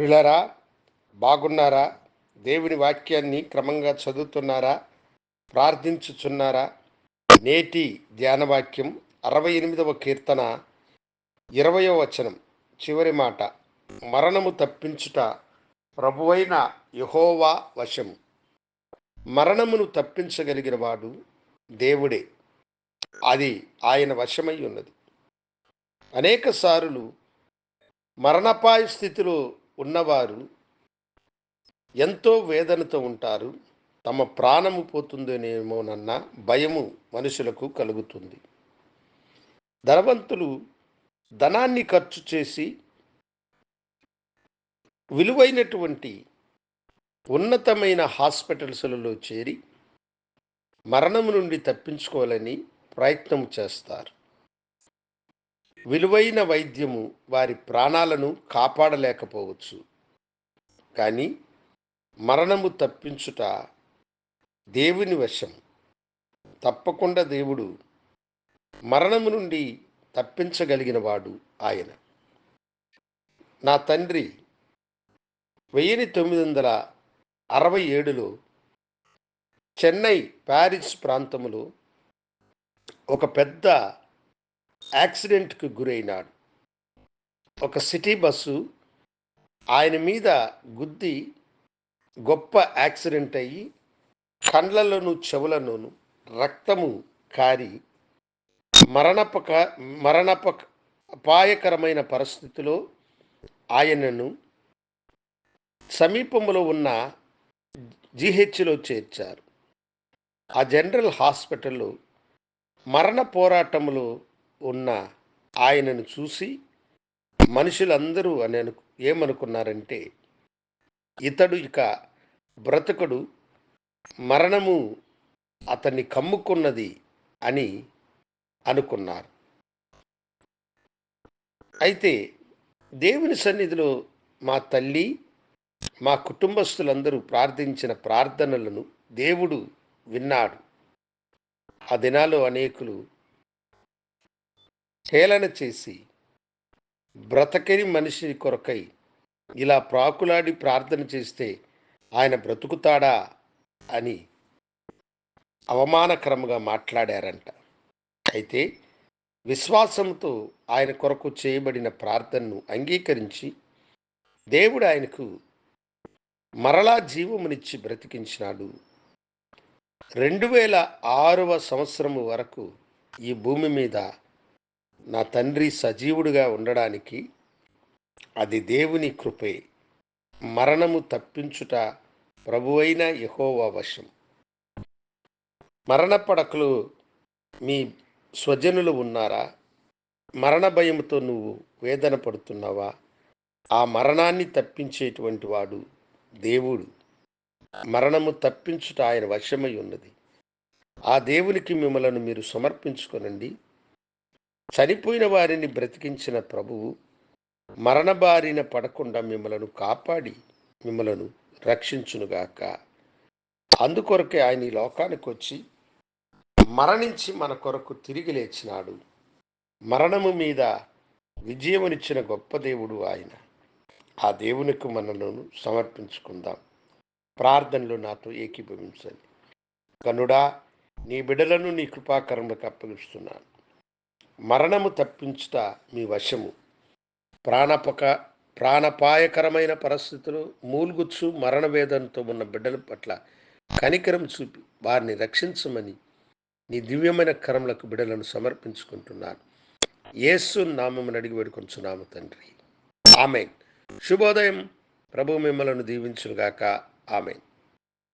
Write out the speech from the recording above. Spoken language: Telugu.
ప్రిలరా బాగున్నారా? దేవుని వాక్యాన్ని క్రమంగా చదువుతున్నారా? ప్రార్థించుచున్నారా? నేటి ధ్యానవాక్యం అరవై ఎనిమిదవ కీర్తన ఇరవయో వచనం చివరి మాట. మరణము తప్పించుట ప్రభువైన యహోవా వశము మరణమును తప్పించగలిగిన వాడు దేవుడే. అది ఆయన వశమై ఉన్నది. అనేక సార్లు మరణపాయ స్థితిలో ఉన్నవారు ఎంతో వేదనతో ఉంటారు. తమ ప్రాణము పోతుందోనేమోనన్న భయము మనుషులకు కలుగుతుంది. ధనవంతులు ధనాన్ని ఖర్చు చేసి విలువైనటువంటి ఉన్నతమైన హాస్పిటల్స్లలో చేరి మరణము నుండి తప్పించుకోవాలని ప్రయత్నం చేస్తారు. విలువైన వైద్యము వారి ప్రాణాలను కాపాడలేకపోవచ్చు. కానీ మరణము తప్పించుట దేవుని వశం. తప్పకుండా దేవుడు మరణము నుండి తప్పించగలిగిన వాడు ఆయన. నా తండ్రి వెయ్యి తొమ్మిది వందల అరవై ఏడులో చెన్నై ప్యారిస్ ప్రాంతములో ఒక పెద్ద యాక్సిడెంట్కి గురైనాడు. ఒక సిటీ బస్సు ఆయన మీద గుద్ది గొప్ప యాక్సిడెంట్ అయ్యి కండ్లలోను చెవులలోను రక్తము కారి మరణపక మరణపక అపాయకరమైన పరిస్థితిలో ఆయనను సమీపంలో ఉన్న జిహెచ్లో చేర్చారు. ఆ జనరల్ హాస్పిటల్లో మరణ పోరాటంలో ఉన్న ఆయనను చూసి మనుషులందరూ అని అను ఏమనుకున్నారంటే ఇతడు ఇక బ్రతకడు మరణము అతన్ని కమ్ముకున్నది అని అనుకున్నారు. అయితే దేవుని సన్నిధిలో మా తల్లి మా కుటుంబస్తులందరూ ప్రార్థించిన ప్రార్థనలను దేవుడు విన్నాడు. ఆ దినాలు అనేకులు హేళన చేసి బ్రతకని మనిషి కొరకై ఇలా ప్రాకులాడి ప్రార్థన చేస్తే ఆయన బ్రతుకుతాడా అని అవమానకరంగా మాట్లాడారంట. అయితే విశ్వాసంతో ఆయన కొరకు చేయబడిన ప్రార్థనను అంగీకరించి దేవుడు ఆయనకు మరలా జీవమునిచ్చి బ్రతికించినాడు. రెండు వేల ఆరవ సంవత్సరము వరకు ఈ భూమి మీద నా తండ్రి సజీవుడిగా ఉండడానికి అది దేవుని కృపే. మరణము తప్పించుట ప్రభువైన యహోవా వశం. మరణ పడకలు మీ స్వజనులు ఉన్నారా? మరణ భయంతో నువ్వు వేదన పడుతున్నావా? ఆ మరణాన్ని తప్పించేటువంటి వాడు దేవుడు. మరణము తప్పించుట ఆయన వశమై ఉన్నది. ఆ దేవునికి మిమ్మలను మీరు సమర్పించుకొనండి. చనిపోయిన వారిని బ్రతికించిన ప్రభువు మరణ బారిన పడకుండా మిమ్మలను కాపాడి మిమ్మలను రక్షించునుగాక. అందుకొరకే ఆయన ఈ లోకానికి వచ్చి మరణించి మన కొరకు తిరిగి లేచినాడు. మరణము మీద విజయమునిచ్చిన గొప్ప దేవుడు ఆయన. ఆ దేవునికి మనలను సమర్పించుకుందాం. ప్రార్థనలు నాతో ఏకీభవించండి. కనుడా నీ బిడలను నీ కృపాకరములకు అప్పగిస్తున్నాను. మరణము తప్పించుట మీ వశము. ప్రాణపక ప్రాణపాయకరమైన పరిస్థితులు మూలుగుచ్చు మరణ వేదనతో ఉన్న బిడ్డల పట్ల కనికరం చూపి వారిని రక్షించమని నీ దివ్యమైన కరములకు బిడలను సమర్పించుకుంటున్నాను. యేసు నామమును అడిగి వేడుకొంచున్నాము తండ్రి. ఆమెన్. శుభోదయం. ప్రభు మిమ్మలను దీవించుగాక ఆమెన్.